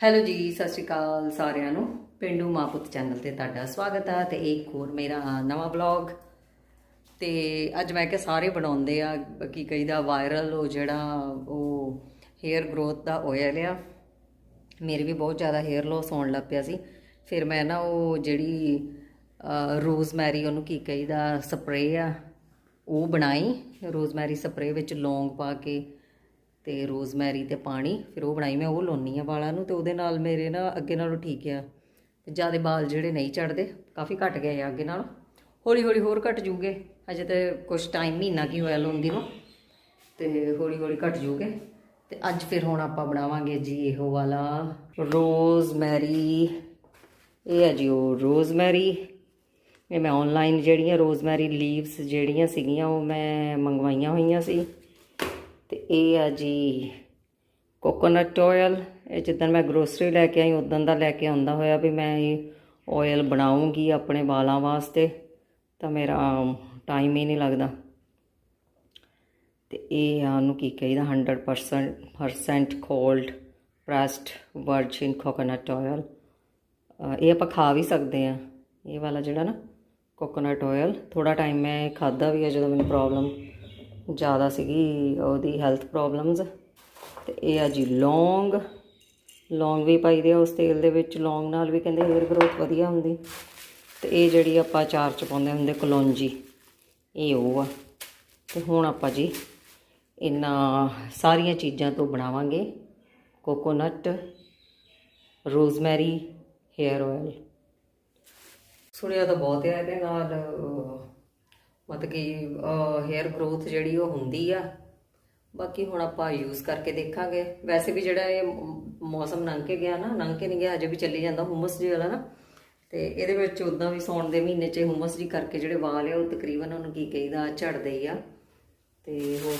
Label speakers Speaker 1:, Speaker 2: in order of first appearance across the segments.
Speaker 1: Hello ਜੀ, ਸਤਿ ਸ਼੍ਰੀ ਅਕਾਲ ਸਾਰਿਆਂ ਨੂੰ। ਪਿੰਡੂ ਮਾਂ ਪੁੱਤ ਚੈਨਲ ਤੇ ਤੁਹਾਡਾ ਸਵਾਗਤ ਹੈ ਤੇ ਇੱਕ ਹੋਰ ਮੇਰਾ ਨਵਾਂ ਵਲੌਗ। ਤੇ ਅੱਜ ਮੈਂ ਕਿ ਸਾਰੇ ਬਣਾਉਂਦੇ ਆ, ਕੀ ਕਹੀਦਾ ਵਾਇਰਲ ਉਹ ਜਿਹੜਾ ਉਹ ਹੇਅਰ ਗਰੋਥ ਦਾ ਆਇਲ ਆ ਮੇਰੇ ਵੀ ਬਹੁਤ ਜ਼ਿਆਦਾ ਹੇਅਰ ਲਾਸ ਹੋਣ ਲੱਗ ਪਿਆ ਸੀ। ਫਿਰ ਮੈਂ ਨਾ ਉਹ ਜਿਹੜੀ ਰੋਜ਼ਮੈਰੀ ਉਹਨੂੰ ਕੀ ਕਹੀਦਾ ਸਪਰੇਅ ਆ, ਉਹ ਬਣਾਈ। ਰੋਜ਼ਮੈਰੀ ਸਪਰੇਅ ਵਿੱਚ ਲੌਂਗ ਪਾ ਕੇ ਤੇ ਰੋਜ਼ਮੈਰੀ ਤੇ ਪਾਣੀ, ਫਿਰ ਉਹ ਬਣਾਈ, ਮੈਂ ਉਹ ਲਾਉਣੀ ਆ ਵਾਲਾਂ ਨੂੰ ਤੇ ਉਹਦੇ ਨਾਲ ਮੇਰੇ ਨਾ ਅੱਗੇ ਨਾਲੋਂ ਠੀਕ ਆ। ਤੇ ਜਿਆਦੇ ਵਾਲ ਜਿਹੜੇ ਨਹੀਂ ਝੜਦੇ ਕਾਫੀ ਘਟ ਗਏ ਆ ਅੱਗੇ ਨਾਲੋਂ। ਹੌਲੀ ਹੌਲੀ ਹੋਰ ਘਟ ਜੂਗੇ। ਅਜੇ ਤੇ ਕੁਝ ਟਾਈਮ ਮਹੀਨਾ ਕੀ ਹੋਇਆ ਲਾਉਂਦੀ ਨੂੰ। ਤੇ ਹੌਲੀ ਹੌਲੀ ਘਟ ਜੂਗੇ। ਤੇ ਅੱਜ ਫਿਰ ਹੁਣ ਆਪਾਂ ਬਣਾਵਾਂਗੇ ਜੀ ਇਹੋ ਵਾਲਾ ਰੋਜ਼ਮੈਰੀ। ਇਹ ਹੈ ਜੀ ਉਹ ਰੋਜ਼ਮੈਰੀ। ਇਹ ਮੈਂ ਆਨਲਾਈਨ ਜਿਹੜੀਆਂ ਰੋਜ਼ਮੈਰੀ ਲੀਵਸ ਜਿਹੜੀਆਂ ਸੀਗੀਆਂ, ਉਹ ਮੈਂ ਮੰਗਵਾਈਆਂ ਹੋਈਆਂ ਸੀ। ਤੇ ਇਹ ਆ ਜੀ ਕੋਕੋਨਟ ਆਇਲ ਇਹ ਜਿੱਦਣ ਮੈਂ ਗਰੋਸਰੀ ਲੈ ਕੇ ਆਈ ਉਦੋਂ ਦਾ ਲੈ ਕੇ ਆਉਂਦਾ ਹੋਇਆ ਵੀ ਮੈਂ ਇਹ ਆਇਲ ਬਣਾਉਂਗੀ ਆਪਣੇ ਵਾਲਾਂ ਵਾਸਤੇ, ਤਾਂ ਮੇਰਾ ਟਾਈਮ ਹੀ ਨਹੀਂ ਲੱਗਦਾ। ਤੇ ਇਹ ਆ ਉਹਨੂੰ ਕੀ ਕਹੀਦਾ 100% percent cold pressed virgin coconut oil ਇਹ ਆਪਾਂ ਖਾ ਵੀ ਸਕਦੇ ਆ। ਇਹ ਵਾਲਾ ਜਿਹੜਾ ਨਾ ਕੋਕੋਨਟ ਆਇਲ ਥੋੜਾ ਟਾਈਮ ਮੈਂ ਖਾਦਾ ਵੀ ਆ ਜਦੋਂ ਮੈਨੂੰ ਪ੍ਰੋਬਲਮ ਜ਼ਿਆਦਾ ਸੀਗੀ ਉਹਦੀ ਹੈਲਥ ਪ੍ਰੋਬਲਮਸ ਤੇ ਇਹ ਆ ਜੀ ਲੌਂਗ। ਲੌਂਗ ਵੀ ਪਾਈਦੇ ਆ, ਉਸ ਤੇਲ ਦੇ ਵਿੱਚ ਲੌਂਗ ਨਾਲ ਵੀ ਕਹਿੰਦੇ ਹੇਅਰ ਗਰੋਥ ਵਧੀਆ ਹੁੰਦੀ। ਤੇ ਇਹ ਜਿਹੜੀ ਆਪਾਂ ਚਾਰ ਚ ਪਾਉਂਦੇ ਹੁੰਦੇ ਕਲੌਂਜੀ, ਇਹ ਉਹ ਆ। ਤੇ ਹੁਣ ਆਪਾਂ ਜੀ ਇਹਨਾਂ ਸਾਰੀਆਂ ਚੀਜ਼ਾਂ ਤੋਂ ਬਣਾਵਾਂਗੇ ਕੋਕੋਨਟ ਰੋਜ਼ਮੈਰੀ ਹੇਅਰ ਆਇਲ ਸੁਣਿਆ ਤਾਂ ਬਹੁਤ ਹੈ ਇਹਦੇ ਨਾਲ ਮਤਲਬ ਕਿ ਹੇਅਰ ਗਰੋਥ ਜਿਹੜੀ ਉਹ ਹੁੰਦੀ ਆ। ਬਾਕੀ ਹੁਣ ਆਪਾਂ ਯੂਜ਼ ਕਰਕੇ ਦੇਖਾਂਗੇ। ਵੈਸੇ ਵੀ ਜਿਹੜਾ ਇਹ ਮੌਸਮ ਲੰਘ ਕੇ ਗਿਆ ਨਾ, ਲੰਘ ਕੇ ਨਹੀਂ ਗਿਆ ਅਜੇ ਵੀ ਚੱਲੀ ਜਾਂਦਾ ਹੁਮਸ ਜੀ ਵਾਲਾ ਨਾ। ਤੇ ਇਹਦੇ ਵਿੱਚ ਉਦਾਂ ਵੀ ਸੌਣ ਦੇ ਮਹੀਨੇ 'ਚ ਹੁਮਸ ਜੀ ਕਰਕੇ ਜਿਹੜੇ ਵਾਲ ਆ, ਉਹ ਤਕਰੀਬਨ ਉਹਨੂੰ ਕੀ ਕਹੀਦਾ, ਝੜਦੇ ਹੀ ਆ। ਤੇ ਹੋਰ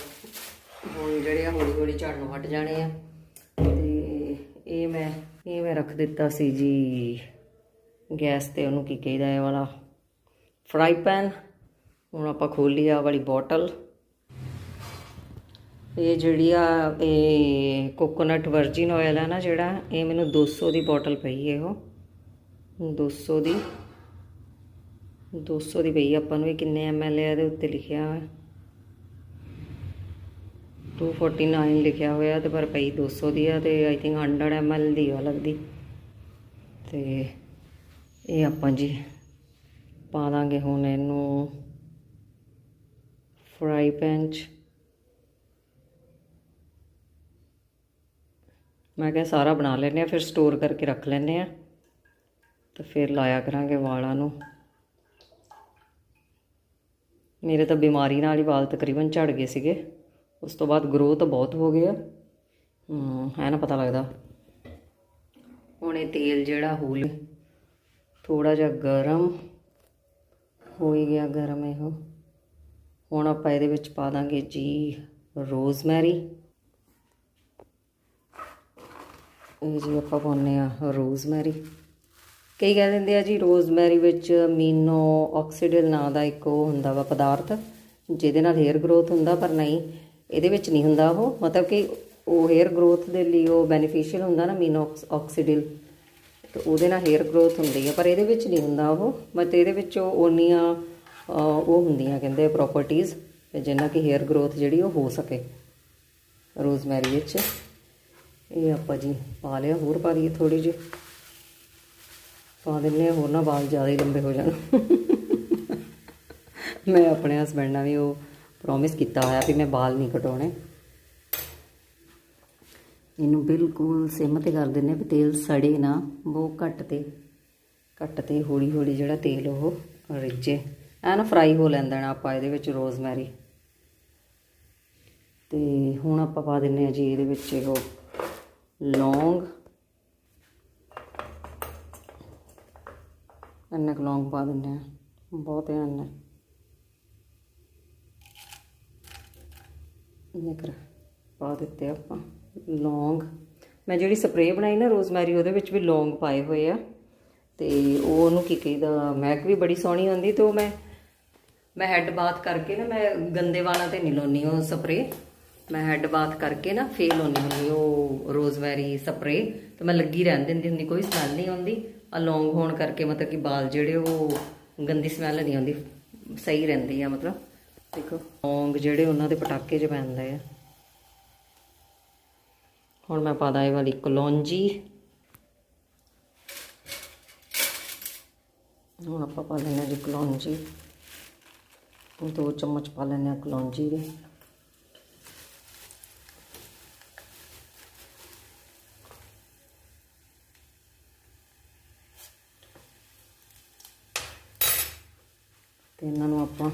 Speaker 1: ਹੁਣ ਜਿਹੜੇ ਆ ਹੌਲੀ ਹੌਲੀ ਝੜਨੋਂ ਹਟ ਜਾਣੇ ਆ। ਤੇ ਇਹ ਮੈਂ ਇਹ ਮੈਂ ਰੱਖ ਦਿੱਤਾ ਸੀ ਜੀ, ਗੈਸ ਤੇ ਉਹਨੂੰ ਕੀ ਕਹੀਦਾ ਇਹ ਵਾਲਾ। ਫਰਾਈ ਪੈਨ ਹੁਣ ਆਪਾਂ ਖੋਲੀ ਆ ਵਾਲੀ ਬੋਟਲ। ਇਹ ਜਿਹੜੀ ਆ, ਇਹ ਕੋਕੋਨਟ ਵਰਜਿਨ ਆਇਲ ਆ ਨਾ ਜਿਹੜਾ, ਇਹ ਮੈਨੂੰ 200 ਦੀ ਬੋਟਲ ਪਈ ਹੈ ਉਹ 200 ਦੀ 200 ਦੀ ਪਈ ਆਪਾਂ ਨੂੰ ਇਹ ਕਿੰਨੇ ਐਮਐਲ ਹੈ ਇਹਦੇ ਉੱਤੇ ਲਿਖਿਆ ਹੈ 249 ਲਿਖਿਆ ਹੋਇਆ ਤੇ ਪਰ ਪਈ 200 ਦੀ ਆ ਤੇ ਆਈ ਥਿੰਕ 100 ਐਮਐਲ ਦੀ ਆ ਲੱਗਦੀ। ਤੇ ਇਹ ਆਪਾਂ ਜੀ ਪਾ ਦਾਂਗੇ ਹੁਣ ਇਹਨੂੰ। ਫਰਾਈ ਪੈਨ 'ਚ। ਮੈਂ ਕਿਹਾ ਸਾਰਾ ਬਣਾ ਲੈਂਦੇ ਆ ਫਿਰ ਸਟੋਰ ਕਰਕੇ ਰੱਖ ਲੈਂਦੇ ਆ ਤੇ ਫਿਰ ਲਾਇਆ ਕਰਾਂਗੇ ਵਾਲਾਂ ਨੂੰ। ਮੇਰੇ ਤਾਂ ਬਿਮਾਰੀ ਨਾਲ ਹੀ ਵਾਲ ਤਕਰੀਬਨ ਝੜ ਗਏ ਸੀਗੇ। ਉਸ ਤੋਂ ਬਾਅਦ ਗਰੋਥ ਬਹੁਤ ਹੋ ਗਿਆ। ਹੂੰ ਹੈ ਨਾ ਪਤਾ ਲੱਗਦਾ। ਹੁਣ ਇਹ ਤੇਲ ਜਿਹੜਾ ਹੂਲ ਥੋੜਾ ਜਿਹਾ ਗਰਮ ਹੋ ਹੀ ਗਿਆ ਗਰਮ ਇਹੋ। ਹੁਣ ਆਪਾਂ ਇਹਦੇ ਵਿੱਚ ਪਾ ਦਾਂਗੇ ਜੀ ਰੋਜ਼ਮੈਰੀ। ਇਹ ਜੀ ਆਪਾਂ ਪਾਉਂਦੇ ਆ ਰੋਜ਼ਮੈਰੀ। ਕਈ ਕਹਿ ਦਿੰਦੇ ਆ ਜੀ ਰੋਜ਼ਮੈਰੀ ਵਿੱਚ ਅਮੀਨੋ ਆਕਸੀਡਲ ਨਾਂ ਦਾ ਇੱਕ ਉਹ ਹੁੰਦਾ ਵਾ ਪਦਾਰਥ, ਜਿਹਦੇ ਨਾਲ ਹੇਅਰ ਗਰੋਥ ਹੁੰਦਾ ਪਰ ਨਹੀਂ, ਇਹਦੇ ਵਿੱਚ ਨਹੀਂ ਹੁੰਦਾ ਉਹ। ਮਤਲਬ ਕਿ ਉਹ ਹੇਅਰ ਗਰੋਥ ਦੇ ਲਈ ਉਹ ਬੈਨੀਫੀਸ਼ੀਅਲ ਹੁੰਦਾ ਨਾ ਅਮੀਨੋ ਆਕਸੀਡਲ। ਤੇ ਉਹਦੇ ਨਾਲ ਹੇਅਰ ਗਰੋਥ ਹੁੰਦੀ ਹੈ ਪਰ ਇਹਦੇ ਵਿੱਚ ਨਹੀਂ ਹੁੰਦਾ ਉਹ। ਮਤ ਇਹਦੇ ਵਿੱਚ ਉਹ ਓਨੀਆਂ ਉਹ ਹੁੰਦੀਆਂ ਕਹਿੰਦੇ ਪ੍ਰੋਪਰਟੀਆਂ ਜਿੰਨਾ ਕਿ ਹੇਅਰ ਗਰੋਥ ਜਿਹੜੀ ਉਹ ਹੋ ਸਕੇ। ਰੋਜ਼ਮੈਰੀ ਵਿੱਚ। ਇਹ ਆਪਾਂ ਜੀ ਪਾ ਲਿਆ, ਹੋਰ ਪਾ ਦਈਏ ਥੋੜੀ ਜਿਹੀ। ਪਾ ਦਿੰਨੇ ਆ ਹੋਰ ਨਾ ਵਾਲ ਜ਼ਿਆਦਾ ਹੀ ਲੰਬੇ ਹੋ ਜਾਣ। ਮੈਂ ਆਪਣੇ ਹਸਬੰਡ ਨਾਲ ਵੀ ਉਹ ਪ੍ਰੋਮਿਸ ਕੀਤਾ ਹੋਇਆ ਵੀ ਮੈਂ ਵਾਲ ਨਹੀਂ ਕਟਾਉਣੇ। ਇਹਨੂੰ ਬਿਲਕੁਲ ਸਿਮ ਤੇ ਕਰ ਦਿੰਨੇ ਵੀ ਤੇਲ ਸੜੇ ਨਾ, ਬਹੁਤ ਘੱਟ ਤੇ ਘੱਟ ਤੇ ਹੌਲੀ ਹੌਲੀ ਜਿਹੜਾ ਤੇਲ ਉਹ ਰਿੱਝੇ। ਐਨ ਫਰਾਈ ਹੋ ਲੈਂਦਾ ਨਾ ਆਪਾਂ ਇਹਦੇ ਵਿੱਚ ਰੋਜ਼ਮੈਰੀ ਤੇ ਹੁਣ ਆਪਾਂ ਪਾ ਦਿੰਨੇ ਆ ਜੀ ਇਹਦੇ ਵਿੱਚ ਉਹ ਲੌਂਗ। ਇੰਨਾ ਕੁ ਲੌਂਗ ਪਾ ਦਿੰਨੇ ਆ। ਬਹੁਤ ਹੈ ਇੰਨਾ ਇੰਨੇ ਕਰ, ਪਾ ਦਿੱਤੇ ਆਪਾਂ ਲੌਂਗ। ਮੈਂ ਜਿਹੜੀ ਸਪਰੇਅ ਬਣਾਈ ਨਾ ਰੋਜ਼ਮੈਰੀ ਉਹਦੇ ਵਿੱਚ ਵੀ ਲੌਂਗ ਪਾਏ ਹੋਏ ਆ। ਤੇ ਉਹ ਉਹਨੂੰ ਕੀ ਕਹੀਦਾ, ਮਹਿਕ ਵੀ ਬੜੀ ਸੋਹਣੀ ਹੁੰਦੀ ਤੇ ਉਹ ਮੈਂ ਮੈਂ ਹੈੱਡ ਬਾਥ ਕਰਕੇ ਨਾ, ਮੈਂ ਗੰਦੇ ਵਾਲਾਂ ਤੇ ਨਹੀਂ ਲਾਉਣੀ ਉਹ ਸਪਰੇਅ ਮੈਂ ਹੈੱਡ ਬਾਥ ਕਰਕੇ ਨਾ ਫੇਰ ਲਾਉਣੀ ਹੁੰਦੀ ਉਹ ਰੋਜ਼ਮੈਰੀ ਸਪਰੇ ਤੇ ਮੈਂ ਲੱਗੀ ਰਹਿਣ ਦਿੰਦੀ ਹੁੰਦੀ, ਕੋਈ ਸਮੈਲ ਨਹੀਂ ਆਉਂਦੀ। ਆ ਲੌਂਗ ਹੋਣ ਕਰਕੇ ਮਤਲਬ ਕਿ ਵਾਲ ਜਿਹੜੇ ਉਹ ਗੰਦੀ ਸਮੈਲ ਨਹੀਂ ਆਉਂਦੀ, ਸਹੀ ਰਹਿੰਦੀ ਆ ਮਤਲਬ। ਦੇਖੋ ਲੌਂਗ ਜਿਹੜੇ ਉਹਨਾਂ ਦੇ ਪਟਾਕੇ 'ਚ ਪੈਂਦੇ ਆ। ਹੁਣ ਮੈਂ ਪਾਦਾ ਇਹ ਵਾਲੀ ਕਲੌਂਜੀ। ਹੁਣ ਆਪਾਂ ਪਾ ਲੈਣਾ ਜੀ ਕਲੌਂਜੀ। ਦੋ ਚਮਚ ਪਾ ਲੈਣੇ ਆ ਕਲੌਂਜੀ ਦੇ। ਤੇ ਇਹਨਾਂ ਨੂੰ ਆਪਾਂ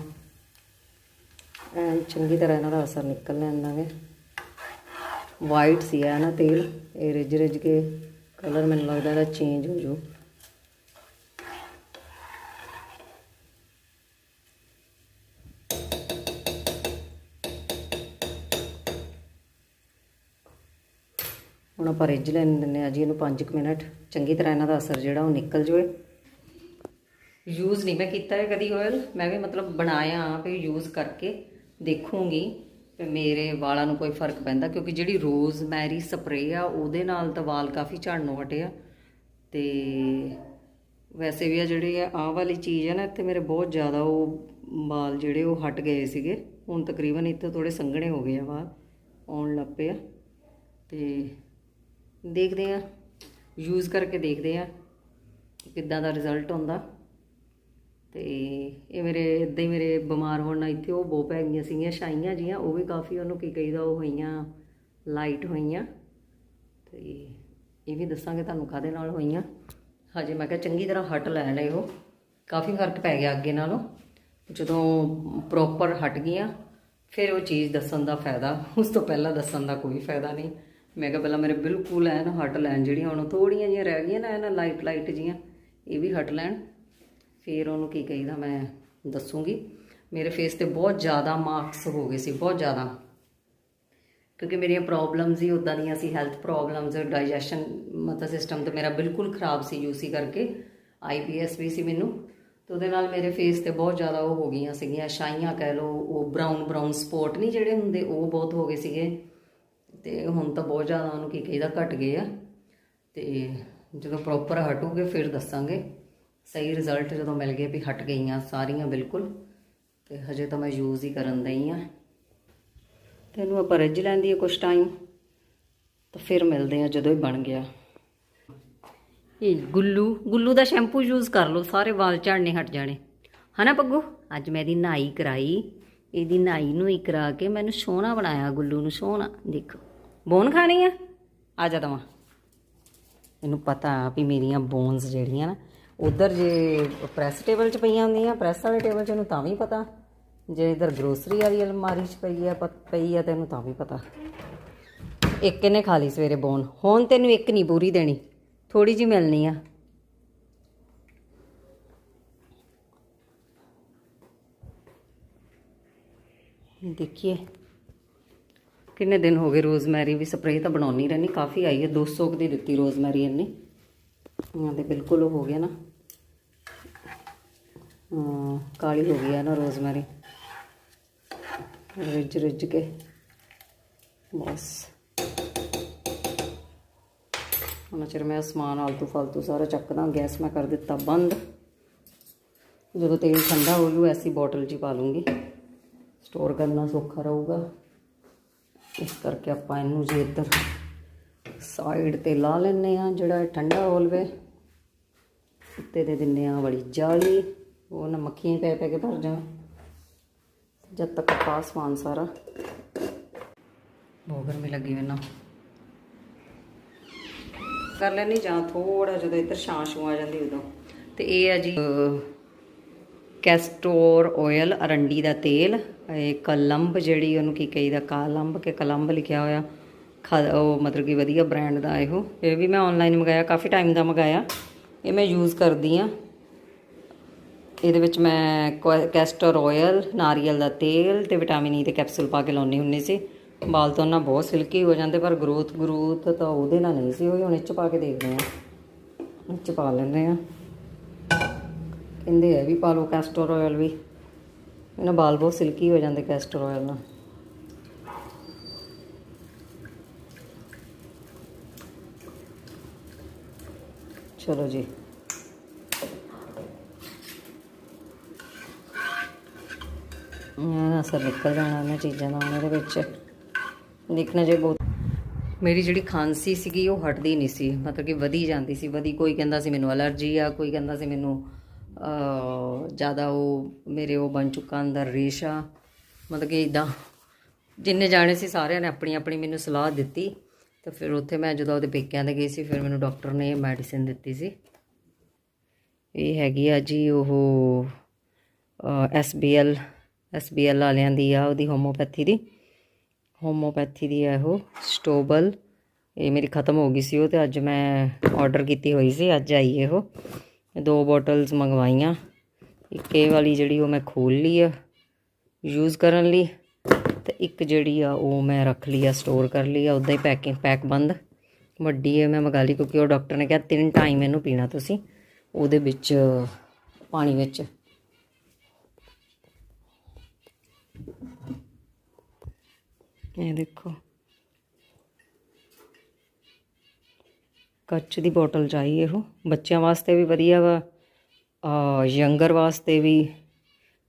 Speaker 1: ਐਨ ਚੰਗੀ ਤਰ੍ਹਾਂ ਇਹਨਾਂ ਦਾ ਅਸਰ ਨਿਕਲ ਲੈਂਦਾਂਗੇ ਵਾਈਟ ਸੀ ਹੈ ਨਾ ਤੇਲ, ਇਹ ਰਿਜ ਰਿਜ ਕੇ ਕਲਰ ਮੈਨੂੰ ਲੱਗਦਾ ਇਹਦਾ ਚੇਂਜ ਹੋ ਜੂ ਹੁਣ ਆਪਾਂ ਰਿੱਝ ਲੈਣ ਦਿੰਦੇ ਆ ਜੀ, ਇਹਨੂੰ 5 ਮਿੰਟ। ਚੰਗੀ ਤਰ੍ਹਾਂ ਇਹਨਾਂ ਦਾ ਅਸਰ ਜਿਹੜਾ ਉਹ ਨਿਕਲ ਜਾਵੇ। ਯੂਜ਼ ਨਹੀਂ ਮੈਂ ਕੀਤਾ ਹੈ ਕਦੀ ਆਇਲ ਮੈਂ ਵੀ ਮਤਲਬ ਬਣਾਇਆ ਵੀ ਯੂਜ਼ ਕਰਕੇ ਦੇਖੂੰਗੀ ਤੇ ਮੇਰੇ ਵਾਲਾਂ ਨੂੰ ਕੋਈ ਫ਼ਰਕ ਪੈਂਦਾ, ਕਿਉਂਕਿ ਜਿਹੜੀ ਰੋਜ਼ ਮੈਰੀ ਸਪਰੇਅ ਆ, ਉਹਦੇ ਨਾਲ ਤਾਂ ਵਾਲ ਕਾਫੀ ਝੜਨੋਂ ਹਟੇ ਆ। ਤੇ ਵੈਸੇ ਵੀ ਆ ਜਿਹੜੀ ਆ, ਆਹ ਵਾਲੀ ਚੀਜ਼ ਹੈ ਨਾ, ਇੱਥੇ ਮੇਰੇ ਬਹੁਤ ਜ਼ਿਆਦਾ ਉਹ ਵਾਲ ਜਿਹੜੇ ਉਹ ਹਟ ਗਏ ਸੀਗੇ। ਹੁਣ ਤਕਰੀਬਨ ਇੱਥੇ ਥੋੜੇ ਸੰਘਣੇ ਹੋ ਗਏ ਆ ਵਾਲ, ਆਉਣ ਲੱਗ ਪਏ ਆ। ਤੇ ਦੇਖਦੇ ਆ ਯੂਜ਼ ਕਰਕੇ ਦੇਖਦੇ ਆ ਕਿੱਦਾਂ ਦਾ ਰਿਜ਼ਲਟ ਆਉਂਦਾ। ਤੇ ਇਹ ਮੇਰੇ ਇਦਾਂ ਹੀ ਮੇਰੇ ਬਿਮਾਰ ਹੋਣ ਨਾਲ ਇੱਥੇ ਉਹ ਬਹੁਤ ਪੈ ਗਈਆਂ ਸੀਗੀਆਂ ਛਾਈਆਂ ਜੀਆਂ, ਉਹ ਵੀ ਕਾਫੀ ਉਹਨੂੰ ਕੀ ਕਹੀਦਾ, ਉਹ ਹੋਈਆਂ ਲਾਈਟ ਹੋਈਆਂ। ਤੇ ਇਹ ਵੀ ਦੱਸਾਂਗੇ ਤੁਹਾਨੂੰ ਕਾਦੇ ਨਾਲ ਹੋਈਆਂ। ਹਜੇ ਮੈਂ ਕਿਹਾ ਚੰਗੀ ਤਰ੍ਹਾਂ ਹਟ ਲੈਣ ਇਹੋ ਕਾਫੀ ਫ਼ਰਕ ਪੈ ਗਿਆ ਅੱਗੇ ਨਾਲੋਂ। ਜਦੋਂ ਪ੍ਰੋਪਰ ਹਟ ਗਈਆਂ, ਫਿਰ ਉਹ ਚੀਜ਼ ਦੱਸਣ ਦਾ ਫਾਇਦਾ, ਉਸ ਤੋਂ ਪਹਿਲਾਂ ਦੱਸਣ ਦਾ ਕੋਈ ਫਾਇਦਾ ਨਹੀਂ। ਮੈਂ ਕਿਹਾ ਪਹਿਲਾਂ ਮੇਰੇ ਬਿਲਕੁਲ ਐਨ ਹਟ ਲੈਣ ਜਿਹੜੀਆਂ ਹੁਣ ਥੋੜੀਆਂ ਜਿਹੀਆਂ ਰਹਿ ਗਈਆਂ ਨਾ ਇਹਨਾਂ ਲਾਈਟ ਲਾਈਟ ਜੀਆਂ ਇਹ ਵੀ ਹਟ ਲੈਣ। ਫਿਰ ਉਹਨੂੰ ਕੀ ਕਹੀਦਾ ਮੈਂ ਦੱਸੂਗੀ। ਮੇਰੇ ਫੇਸ ਤੇ ਬਹੁਤ ਜ਼ਿਆਦਾ ਮਾਰਕਸ ਹੋ ਗਏ ਸੀ, ਬਹੁਤ ਜ਼ਿਆਦਾ। ਕਿਉਂਕਿ ਮੇਰੀਆਂ ਪ੍ਰੋਬਲਮਸ ਹੀ ਉਦਾਂ ਦੀਆਂ ਸੀ ਹੈਲਥ ਪ੍ਰੋਬਲਮਸ ਡਾਈਜੈਸ਼ਨ ਮਤਲਬ ਸਿਸਟਮ ਤੇ ਮੇਰਾ ਬਿਲਕੁਲ ਖਰਾਬ ਸੀ ਯੂਸੀ ਕਰਕੇ ਆਈਬੀਐਸ ਵੀ ਸੀ ਮੈਨੂੰ। ਤੇ ਉਹਦੇ ਨਾਲ ਮੇਰੇ ਫੇਸ ਤੇ ਬਹੁਤ ਜ਼ਿਆਦਾ ਉਹ ਹੋ ਗਈਆਂ ਸੀਗੀਆਂ ਛਾਈਆਂ ਕਹਿ ਲਓ, ਉਹ ਬਰਾਊਨ ਬਰਾਊਨ ਸਪੌਟ ਨਹੀਂ ਜਿਹੜੇ ਹੁੰਦੇ, ਉਹ ਬਹੁਤ ਹੋ ਗਏ ਸੀਗੇ। ਤੇ ਹੁਣ ਤਾਂ ਬਹੁਤ ਜ਼ਿਆਦਾ ਉਹਨੂੰ ਕੀ ਕਹੀਦਾ, ਘਟ ਗਏ ਆ। ਤੇ ਜਦੋਂ ਪ੍ਰੋਪਰ ਹਟੂਗੇ, ਫਿਰ ਦੱਸਾਂਗੇ। ਸਹੀ ਰਿਜ਼ਲਟ ਜਦੋਂ ਮਿਲ ਗਏ ਵੀ ਹਟ ਗਈਆਂ ਸਾਰੀਆਂ ਬਿਲਕੁਲ, ਤੇ ਹਜੇ ਤਾਂ ਮੈਂ ਯੂਜ਼ ਹੀ ਕਰਨ ਦਈ ਆ। ਤੇ ਇਹਨੂੰ ਆਪਾਂ ਰੱਜ ਲੈਂਦੀ ਹੈ ਕੁਝ ਟਾਈਮ ਤਾਂ ਫਿਰ ਮਿਲਦੇ ਆ ਜਦੋਂ ਇਹ ਬਣ ਗਿਆ। ਇਹ ਗੁੱਲੂ ਗੁੱਲੂ ਦਾ ਸ਼ੈਂਪੂ ਯੂਜ਼ ਕਰ ਲਓ, ਸਾਰੇ ਵਾਲ ਝੜਨੇ ਹਟ ਜਾਣੇ। ਹਨਾ ਪੱਗੂ? ਅੱਜ ਮੈਂ ਇਹਦੀ ਨਾਈ ਕਰਾਈ, ਇਹਦੀ ਨਾਈ ਨੂੰ ਹੀ ਕਰਾ ਕੇ ਮੈਨੂੰ ਸੋਹਣਾ ਬਣਾਇਆ ਗੁੱਲੂ ਨੂੰ, ਸੋਹਣਾ। ਦੇਖੋ। ਬੋਨ ਖਾਣੀ ਆ? ਆ ਜਾ ਦਵਾ। ਇਹਨੂੰ ਪਤਾ ਵੀ ਮੇਰੀਆਂ ਬੋਨਸ ਜਿਹੜੀਆਂ ਨਾ, ਉਧਰ ਜੇ ਪ੍ਰੈਸ ਟੇਬਲ 'ਚ ਪਈਆਂ ਹੁੰਦੀਆਂ, ਪ੍ਰੈਸ ਵਾਲੇ ਟੇਬਲ 'ਚ ਇਹਨੂੰ ਤਾਂ ਵੀ ਪਤਾ। ਜੇ ਇਧਰ ਗਰੋਸਰੀ ਵਾਲੀ ਅਲਮਾਰੀ 'ਚ ਪਈ ਆ ਪਈ ਆ ਤੈਨੂੰ ਤਾਂ ਵੀ ਪਤਾ। ਇੱਕ ਇਹਨੇ ਖਾ ਲਈ ਸਵੇਰੇ ਬੋਨ। ਹੁਣ ਤੈਨੂੰ ਇੱਕ ਨਹੀਂ ਪੂਰੀ ਦੇਣੀ। ਥੋੜੀ ਜੀ ਮਿਲਣੀ ਆ। ਦੇਖੀਏ। ਕਿੰਨੇ ਦਿਨ ਹੋ ਗਏ ਰੋਜ਼ਮੈਰੀ ਵੀ ਸਪਰੇਅ ਤਾਂ ਬਣਾਉਣੀ ਰਹਿਣੀ ਕਾਫੀ ਆਈ ਹੈ 200 ਕੁ ਦੀ ਦਿੱਤੀ ਰੋਜ਼ਮੈਰੀ ਇਹਨੇ ਇਹਨਾਂ ਦੇ ਬਿਲਕੁਲ ਉਹ ਹੋ ਗਿਆ ਨਾ। ਹਾਂ, ਕਾਲੀ ਹੋ ਗਈ ਹੈ ਨਾ ਰੋਜ਼ਮੈਰੀ। ਰਿੱਝ ਰਿੱਝ ਕੇ। ਬਸ। ਹੁਣ ਚਿਰ ਮੈਂ ਸਮਾਨ ਆਲਤੂ ਫਾਲਤੂ ਸਾਰਾ ਚੱਕਦਾ ਗੈਸ ਮੈਂ ਕਰ ਦਿੱਤਾ ਬੰਦ। ਜਦੋਂ ਤੇਲ ਠੰਡਾ ਹੋ ਜੂ ਐਸੀ ਬੋਟਲ 'ਚ ਹੀ ਪਾ ਲੂੰਗੀ। ਸਟੋਰ ਕਰਨਾ ਸੌਖਾ ਰਹੂਗਾ। ਇਸ ਕਰਕੇ ਆਪਾਂ ਇਹਨੂੰ ਜੇ ਇੱਧਰ ਸਾਈਡ ਤੇ ਲਾ ਲੈਨੇ ਆ ਜਿਹੜਾ ਇਹ ਠੰਡਾ ਹੋ ਲਵੇ ਉੱਤੇ ਦੇ ਦਿੰਨੇ ਆ ਬੜੀ ਜਾਲੀ। ਉਹ ਨਾ ਮੱਖੀਆਂ ਪੈ ਪੈ ਕੇ ਭਰ ਜਾ ਜਦ ਤੱਕ ਆਪਾਂ ਸਮਾਨ ਸਾਰਾ। ਬਹੁਤ ਗਰਮੀ ਲੱਗੀ ਮੈਨੂੰ। ਕਰ ਲੈਣੀ ਜਾਂ ਥੋੜਾ ਜਦੋਂ ਇੱਧਰ ਛਾਂ ਛੂ ਆ ਜਾਂਦੀ ਉਦੋਂ। ਤੇ ਇਹ ਆ ਜੀ ਕੈਸਟੋਰ ਆਇਲ ਅਰੰਡੀ ਦਾ ਤੇਲ। ਇਹ ਕਲੰਬ ਜਿਹੜੀ ਉਹਨੂੰ ਕੀ ਕਹੀਦਾ, ਕਾਲੰਬ ਕੇ ਕਲੰਬ ਲਿਖਿਆ ਹੋਇਆ। ਖਾ- ਉਹ ਮਤਲਬ ਕਿ ਵਧੀਆ ਬ੍ਰਾਂਡ ਦਾ ਇਹੋ। ਇਹ ਵੀ ਮੈਂ ਆਨਲਾਈਨ ਮੰਗਾਇਆ, ਕਾਫੀ ਟਾਈਮ ਦਾ ਮੰਗਾਇਆ। ਇਹ ਮੈਂ ਯੂਜ਼ ਕਰਦੀ ਆ ਇਹਦੇ ਵਿੱਚ ਮੈਂ ਕੈਸਟਰ ਆਇਲ ਨਾਰੀਅਲ ਦਾ ਤੇਲ ਤੇ ਵਿਟਾਮਿਨ ਈ e ਦੇ ਕੈਪਸੂਲ ਪਾ ਕੇ ਲਾਉਣੀ ਹੁੰਦੀ ਸੀ। ਵਾਲ ਤਾਂ ਉਹਨਾਂ ਬਹੁਤ ਸਿਲਕੀ ਹੋ ਜਾਂਦੇ, ਪਰ ਗਰੋਥ ਗਰੋਥ ਤਾਂ ਉਹਦੇ ਨਾਲ ਨਹੀਂ ਸੀ ਹੋਈ। ਹੁਣ ਇਹ 'ਚ ਪਾ ਕੇ ਦੇਖਦੇ ਆ ਇਹ 'ਚ ਪਾ ਲੈਂਦੇ ਆ ਕਹਿੰਦੇ ਆ ਵੀ ਪਾ ਲਓ ਕੈਸਟਰ ਆਇਲ ਵੀ। ਇਹਨਾਂ ਬਾਲ ਬਹੁਤ ਸਿਲਕੀ ਹੋ ਜਾਂਦੇ ਕੈਸਟਰ ਆਇਲ ਨਾਲ। ਚਲੋ ਜੀ। ਇਹਨਾਂ ਅਸਰ ਨਿਕਲ ਜਾਣਾ ਉਹਨਾਂ ਚੀਜ਼ਾਂ ਦਾ ਉਹਨਾਂ ਵਿੱਚ। ਦੇਖਣਾ ਜੇ ਬਹੁਤ ਮੇਰੀ ਜਿਹੜੀ ਖਾਂਸੀ ਸੀਗੀ ਉਹ ਹਟਦੀ ਨਹੀਂ ਸੀ, ਮਤਲਬ ਕਿ ਵਧੀ ਜਾਂਦੀ ਸੀ, ਵਧੀ ਕੋਈ ਕਹਿੰਦਾ ਸੀ ਮੈਨੂੰ ਅਲਰਜੀ ਆ, ਕੋਈ ਕਹਿੰਦਾ ਸੀ ਮੈਨੂੰ ਜ਼ਿਆਦਾ ਉਹ ਮੇਰੇ ਉਹ ਬਣ ਚੁੱਕਾ ਅੰਦਰ ਰੇਸ਼ਾ। ਮਤਲਬ ਕਿ ਇਦਾਂ ਜਿੰਨੇ ਜਾਣੇ ਸੀ ਸਾਰਿਆਂ ਨੇ ਆਪਣੀ ਆਪਣੀ ਮੈਨੂੰ ਸਲਾਹ ਦਿੱਤੀ। ਤੇ ਫਿਰ ਉੱਥੇ ਮੈਂ ਜਦੋਂ ਉਹਦੇ ਪੇਕਿਆਂ ਤੇ ਗਈ ਸੀ, ਫਿਰ ਮੈਨੂੰ ਡਾਕਟਰ ਨੇ ਇਹ ਮੈਡੀਸਿਨ ਦਿੱਤੀ ਸੀ। ਇਹ ਹੈਗੀ ਆ ਜੀ ਉਹ ਐਸਬੀਐਲ ਐਸਬੀਐਲ ਵਾਲਿਆਂ ਦੀ ਆ, ਉਹਦੀ ਹੋਮੋਪੈਥੀ ਦੀ। ਹੋਮੋਪੈਥੀ ਦੀ ਹੈ ਉਹ, ਸਟੋਬਲ। ਇਹ ਮੇਰੀ ਖਤਮ ਹੋ ਗਈ ਸੀ ਉਹ ਤੇ ਅੱਜ ਮੈਂ ਆਰਡਰ ਕੀਤੀ ਹੋਈ ਸੀ, ਅੱਜ ਆਈ ਇਹ ਉਹ। ਦੋ ਬੋਟਲਸ ਮੰਗਵਾਈਆਂ। ਇੱਕ ਇਹ ਵਾਲੀ ਜਿਹੜੀ ਉਹ ਮੈਂ ਖੋਲ ਲਈ ਆ ਯੂਜ਼ ਕਰਨ ਲਈ ਤੇ ਇੱਕ ਜਿਹੜੀ ਆ ਉਹ ਮੈਂ ਰੱਖ ਲਈ ਆ ਸਟੋਰ ਕਰ ਲਈ ਆ ਉਦਾਂ ਹੀ ਪੈਕਿੰਗ ਪੈਕ ਬੰਦ। ਵੱਡੀ ਹੈ ਮੈਂ ਮੰਗਾ ਲਈ ਕਿਉਂਕਿ ਉਹ ਡਾਕਟਰ ਨੇ ਕਿਹਾ ਤਿੰਨ ਟਾਈਮ ਇਹਨੂੰ ਪੀਣਾ ਤੁਸੀਂ, ਉਹਦੇ ਵਿੱਚ ਪਾਣੀ ਵਿੱਚ। ਇਹ ਦੇਖੋ। ਕੱਚ ਦੀ ਬੋਟਲ ਚਾਹੀਏ ਉਹ ਬੱਚਿਆਂ ਵਾਸਤੇ ਵੀ ਵਧੀਆ ਵਾ, ਆ ਯੰਗਰ ਵਾਸਤੇ ਵੀ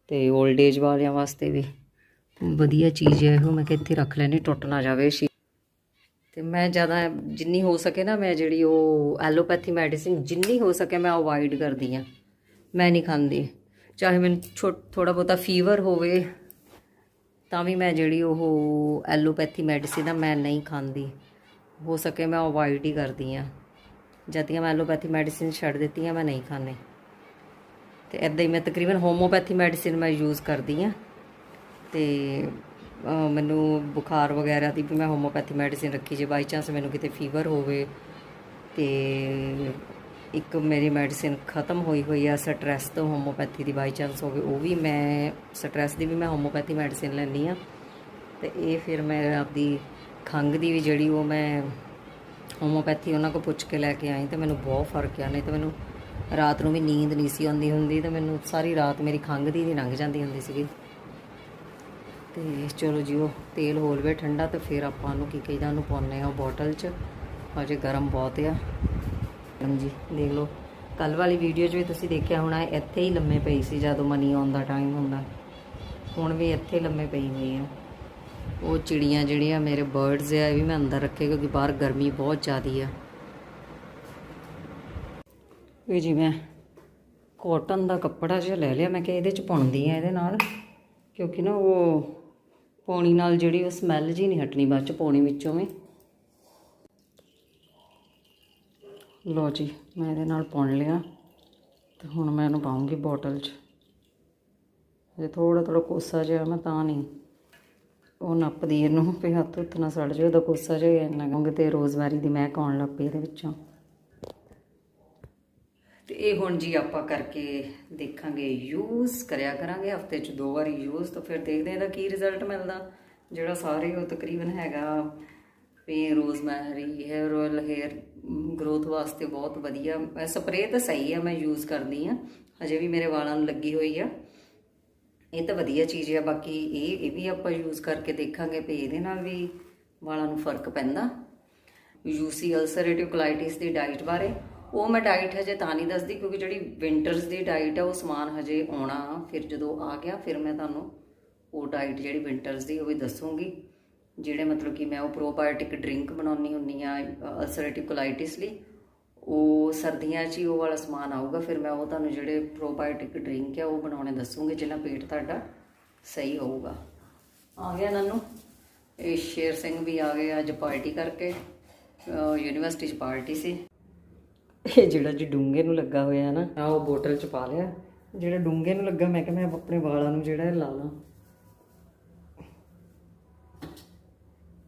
Speaker 1: ਤੇ 올ਡ ਏਜ ਵਾਲਿਆਂ ਵਾਸਤੇ ਵੀ। ਵਧੀਆ ਚੀਜ਼ ਹੈ ਇਹੋ, ਮੈਂ ਕਿ ਇੱਥੇ ਰੱਖ ਲੈਣੀ ਟੁੱਟ ਨਾ ਜਾਵੇ ਸ਼ੀ ਤੇ ਮੈਂ ਜ਼ਿਆਦਾ ਜਿੰਨੀ ਹੋ ਸਕੇ ਨਾ, ਮੈਂ ਜਿਹੜੀ ਉਹ ਐਲੋਪੈਥੀ ਮੈਡੀਸਿਨ ਜਿੰਨੀ ਹੋ ਸਕੇ ਮੈਂ ਅਵੋਇਡ ਕਰਦੀ ਆ। ਮੈਂ ਨਹੀਂ ਖਾਂਦੀ। ਚਾਹੇ ਮੈਨੂੰ ਥੋੜਾ ਬਹੁਤਾ ਫੀਵਰ ਹੋਵੇ, ਤਾਂ ਵੀ ਮੈਂ ਜਿਹੜੀ ਉਹ ਐਲੋਪੈਥੀ ਮੈਡੀਸਿਨ ਆ, ਮੈਂ ਨਹੀਂ ਖਾਂਦੀ। ਹੋ ਸਕੇ ਮੈਂ ਅਵੋਇਡ ਹੀ ਕਰਦੀ ਆ। ਜਦੀਆਂ ਮੈਂ ਐਲੋਪੈਥੀ ਮੈਡੀਸਿਨ ਛੱਡ ਦਿੱਤੀਆਂ ਮੈਂ ਨਹੀਂ ਖਾਣੇ ਤੇ ਐਦਾਂ ਹੀ ਮੈਂ ਤਕਰੀਬਨ ਹੋਮੋਪੈਥੀ ਮੈਡੀਸਿਨ ਮੈਂ ਯੂਜ਼ ਕਰਦੀ ਆ। ਤੇ ਮੈਨੂੰ ਬੁਖਾਰ ਵਗੈਰਾ ਦੀ ਵੀ ਮੈਂ ਹੋਮੋਪੈਥੀ ਮੈਡੀਸਿਨ ਰੱਖੀ ਜੇ ਬਾਈ ਚਾਂਸ ਮੈਨੂੰ ਕਿਤੇ ਫੀਵਰ ਹੋਵੇ, ਤੇ ਇੱਕ ਮੇਰੀ ਮੈਡੀਸਿਨ ਖਤਮ ਹੋਈ ਹੋਈ ਆ ਸਟ੍ਰੈਸ ਤੋਂ ਹੋਮੋਪੈਥੀ ਦੀ ਬਾਈ ਚਾਂਸ ਹੋਵੇ, ਉਹ ਵੀ ਮੈਂ ਸਟ੍ਰੈਸ ਦੀ ਵੀ ਮੈਂ ਹੋਮੋਪੈਥੀ ਮੈਡੀਸਿਨ ਲੈਂਦੀ ਆ। ਤੇ ਇਹ ਫਿਰ ਮੈਂ ਆਪਦੀ ਖੰਘ ਦੀ ਵੀ ਜਿਹੜੀ ਉਹ ਮੈਂ ਹੋਮੋਪੈਥੀ ਉਹਨਾਂ ਕੋਲ ਪੁੱਛ ਕੇ ਲੈ ਕੇ ਆਈ ਤੇ ਮੈਨੂੰ ਬਹੁਤ ਫ਼ਰਕ ਆ, ਨਹੀਂ ਤੇ ਮੈਨੂੰ ਰਾਤ ਨੂੰ ਵੀ ਨੀਂਦ ਨਹੀਂ ਸੀ ਆਉਂਦੀ ਹੁੰਦੀ ਤੇ ਮੈਨੂੰ ਸਾਰੀ ਰਾਤ ਮੇਰੀ ਖੰਘ ਦੀ ਦੀ ਲੰਘ ਜਾਂਦੀ ਹੁੰਦੀ ਸੀਗੀ। ਤੇ ਚਲੋ ਜੀ, ਉਹ ਤੇਲ ਹੋ ਲਵੇ ਠੰਡਾ ਤੇ ਫਿਰ ਆਪਾਂ ਨੂੰ ਕੀ ਕਹੀਦਾ, ਉਹਨੂੰ ਪਾਉਨੇ ਆ ਬੋਟਲ 'ਚ। ਅਜੇ ਗਰਮ ਬਹੁਤ ਆ। ਹਾਂਜੀ, ਦੇਖ ਲਓ। ਕੱਲ ਵਾਲੀ ਵੀਡੀਓ 'ਚ ਵੀ ਤੁਸੀਂ ਦੇਖਿਆ ਹੋਣਾ, ਇੱਥੇ ਹੀ ਲੰਮੇ ਪਈ ਸੀ ਜਦੋਂ ਮਨੀ ਆਉਣ ਦਾ ਟਾਈਮ ਹੁੰਦਾ। ਹੁਣ ਵੀ ਇੱਥੇ ਲੰਮੇ ਪਈ ਹੋਈ ਆ। ਉਹ ਚਿੜੀਆਂ ਜਿਹੜੀਆਂ ਮੇਰੇ ਬਰਡਸ ਆ, ਇਹ ਵੀ ਮੈਂ ਅੰਦਰ ਰੱਖੇ ਕਿਉਂਕਿ ਬਾਹਰ ਗਰਮੀ ਬਹੁਤ ਜ਼ਿਆਦੀ ਆ। ਇਹ ਜੀ ਮੈਂ ਕਾਟਨ ਦਾ ਕੱਪੜਾ ਜਿਹਾ ਲੈ ਲਿਆ, ਮੈਂ ਕਿ ਇਹਦੇ 'ਚ ਪਾਉਂਦੀ ਆ ਇਹਦੇ ਨਾਲ, ਕਿਉਂਕਿ ਨਾ ਉਹ ਪੌਣੀ ਨਾਲ ਜਿਹੜੀ ਉਹ ਸਮੈਲ ਜੀ ਨਹੀਂ ਹਟਣੀ, ਬਾਅਦ 'ਚ ਪੌਣੀ ਵਿੱਚੋਂ ਵੀ। ਲੋ ਜੀ, ਮੈਂ ਇਹਦੇ ਨਾਲ ਪਾਉਣ ਲਿਆ ਤੇ ਹੁਣ ਮੈਂ ਇਹਨੂੰ ਪਾਉਂਗੀ ਬੋਟਲ 'ਚ। ਜੇ ਥੋੜਾ ਥੋੜਾ ਕੋਸਾ ਜਿਹਾ, ਮੈਂ ਤਾਂ ਨਹੀਂ ਉਹ ਨੱਪਦੀ ਇਹਨੂੰ ਵੀ ਹੱਥ ਹੁੱਥ ਨਾ ਸੜ ਜਾਏ ਉਹਦਾ ਕੋਸਾ ਜਿਹਾ ਇੰਨਾ ਕਹੂੰਗੇ ਤੇ ਰੋਜ਼ਮੈਰੀ ਦੀ ਮਹਿਕ ਆਉਣ ਲੱਗ ਪਈ ਇਹਦੇ ਵਿੱਚੋਂ। ਤੇ ਇਹ ਹੁਣ ਜੀ ਆਪਾਂ ਕਰਕੇ ਦੇਖਾਂਗੇ ਯੂਜ਼ ਕਰਿਆ ਕਰਾਂਗੇ। ਹਫ਼ਤੇ 'ਚ ਦੋ ਵਾਰੀ ਯੂਜ਼ ਤਾਂ ਫਿਰ ਦੇਖਦੇ ਹਾਂ ਇਹਦਾ ਕੀ ਰਿਜ਼ਲਟ ਮਿਲਦਾ। ਜਿਹੜਾ ਸਾਰੇ ਉਹ ਤਕਰੀਬਨ ਹੈਗਾ ਵੀ rosemary hair oil hair growth ਵਾਸਤੇ ਬਹੁਤ ਵਧੀਆ। ਸਪਰੇਅ ਤਾਂ ਸਹੀ ਆ, ਮੈਂ ਯੂਜ਼ ਕਰਦੀ ਆ ਹਜੇ ਵੀ ਮੇਰੇ ਵਾਲਾਂ ਨੂੰ ਲੱਗੀ ਹੋਈ ਆ। ਇਹ ਤਾਂ ਵਧੀਆ ਚੀਜ਼ ਆ, ਬਾਕੀ ਇਹ ਇਹ ਵੀ ਆਪਾਂ ਯੂਜ਼ ਕਰਕੇ ਦੇਖਾਂਗੇ ਵੀ ਇਹਦੇ ਨਾਲ ਵੀ ਵਾਲਾਂ ਨੂੰ ਫ਼ਰਕ ਪੈਂਦਾ। ਯੂਸੀ ਅਲਸਰੇਟਿਵ ਕੋਲਾਈਟਿਸ ਦੀ ਡਾਈਟ ਬਾਰੇ। ਉਹ ਮੈਂ ਡਾਈਟ ਹਜੇ ਤਾਂ ਨਹੀਂ ਦੱਸਦੀ, ਕਿਉਂਕਿ ਜਿਹੜੀ ਵਿੰਟਰਸ ਦੀ ਡਾਈਟ ਆ, ਉਹ ਸਮਾਨ ਹਜੇ ਆਉਣਾ, ਫਿਰ ਜਦੋਂ ਆ ਗਿਆ, ਫਿਰ ਮੈਂ ਤੁਹਾਨੂੰ ਉਹ ਡਾਈਟ ਜਿਹੜੀ ਵਿੰਟਰਸ ਦੀ, ਉਹ ਵੀ ਦੱਸੂਗੀ। ਜਿਹੜੇ ਮਤਲਬ ਕਿ ਮੈਂ ਉਹ ਪ੍ਰੋਬਾਇਓਟਿਕ ਡਰਿੰਕ ਬਣਾਉਣੀ ਹੁੰਨੀ ਆ ਅਲਸਰੇਟਿਵ ਕੋਲਾਈਟਿਸ ਲਈ। ਉਹ ਸਰਦੀਆਂ 'ਚ ਹੀ ਉਹ ਵਾਲਾ ਸਮਾਨ ਆਊਗਾ, ਫਿਰ ਮੈਂ ਉਹ ਤੁਹਾਨੂੰ ਜਿਹੜੇ ਪ੍ਰੋਬਾਇਓਟਿਕ ਡਰਿੰਕ ਆ ਉਹ ਬਣਾਉਣੇ ਦੱਸੂਗੀ ਜਿਹਨਾਂ ਪੇਟ ਤੁਹਾਡਾ ਸਹੀ ਹੋਊਗਾ। ਆ ਗਿਆ ਨਾਨੂੰ। ਇਹ ਸ਼ੇਰ ਸਿੰਘ ਵੀ ਆ ਗਏ ਅੱਜ ਪਾਰਟੀ ਕਰਕੇ। ਯੂਨੀਵਰਸਿਟੀ 'ਚ ਪਾਰਟੀ ਸੀ। ਇਹ ਜਿਹੜਾ ਜੀ ਡੂੰਗੇ ਨੂੰ ਲੱਗਾ ਹੋਇਆ ਹੈ ਨਾ ਆ ਉਹ ਬੋਟਲ 'ਚ ਪਾ ਲਿਆ। ਜਿਹੜਾ ਡੂੰਗੇ ਨੂੰ ਲੱਗਾ, ਮੈਂ ਕਿਹਾ ਮੈਂ ਆਪਣੇ ਵਾਲਾਂ ਨੂੰ ਜਿਹੜਾ ਲਾ ਲਾਂ।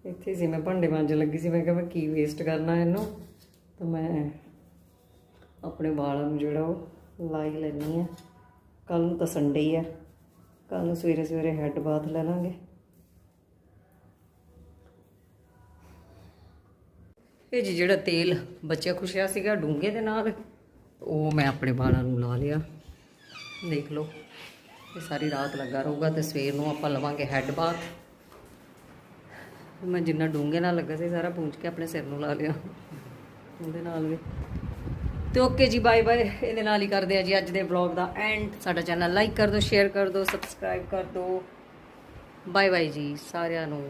Speaker 1: ਇੱਥੇ ਸੀ, ਮੈਂ ਭਾਂਡੇ ਮਾਂਜਣ ਲੱਗੀ ਸੀ, ਮੈਂ ਕਿਹਾ ਮੈਂ ਕੀ ਵੇਸਟ ਕਰਨਾ ਇਹਨੂੰ। ਤਾਂ ਮੈਂ ਆਪਣੇ ਵਾਲਾਂ ਨੂੰ ਜਿਹੜਾ ਉਹ ਲਾਈ ਹੀ। ਲੈਣੀ ਆ ਕੱਲ ਨੂੰ ਤਾਂ ਸੰਡੇ ਹੀ ਆ। ਕੱਲ ਨੂੰ ਸਵੇਰੇ ਸਵੇਰੇ ਹੈੱਡ ਬਾਥ ਲੈ ਲਾਂਗੇ। ਇਹ ਜੀ ਜਿਹੜਾ ਤੇਲ ਬਚਿਆ ਖੁਸ਼ਿਆ ਸੀਗਾ ਡੂੰਗੇ ਦੇ ਨਾਲ, ਉਹ ਮੈਂ ਆਪਣੇ ਵਾਲਾਂ ਨੂੰ ਲਾ ਲਿਆ। ਦੇਖ ਲਓ, ਇਹ ਸਾਰੀ ਰਾਤ ਲੱਗਾ ਰਹੂਗਾ ਤੇ ਸਵੇਰ ਨੂੰ ਆਪਾਂ ਲਵਾਂਗੇ ਹੈੱਡ ਬਾਥ ਮੈਂ ਜਿੰਨਾ ਡੂੰਘੇ ਨਾਲ ਲੱਗਾ ਸੀ, ਸਾਰਾ ਪੂੰਝ ਕੇ ਆਪਣੇ ਸਿਰ ਨੂੰ ਲਾ ਲਿਆ। ਉਹਦੇ ਨਾਲ ਵੀ। ਤੇ ਓਕੇ ਜੀ ਬਾਏ ਬਾਏ ਇਹਦੇ ਨਾਲ ਹੀ ਕਰਦੇ ਆ ਜੀ ਅੱਜ ਦੇ ਵਲੌਗ ਦਾ ਐਂਡ ਸਾਡਾ ਚੈਨਲ ਲਾਈਕ ਕਰ ਦਿਓ ਸ਼ੇਅਰ ਕਰ ਦਿਓ ਸਬਸਕ੍ਰਾਈਬ ਕਰ ਦਿਓ। ਬਾਏ ਬਾਏ ਜੀ, ਸਾਰਿਆਂ ਨੂੰ।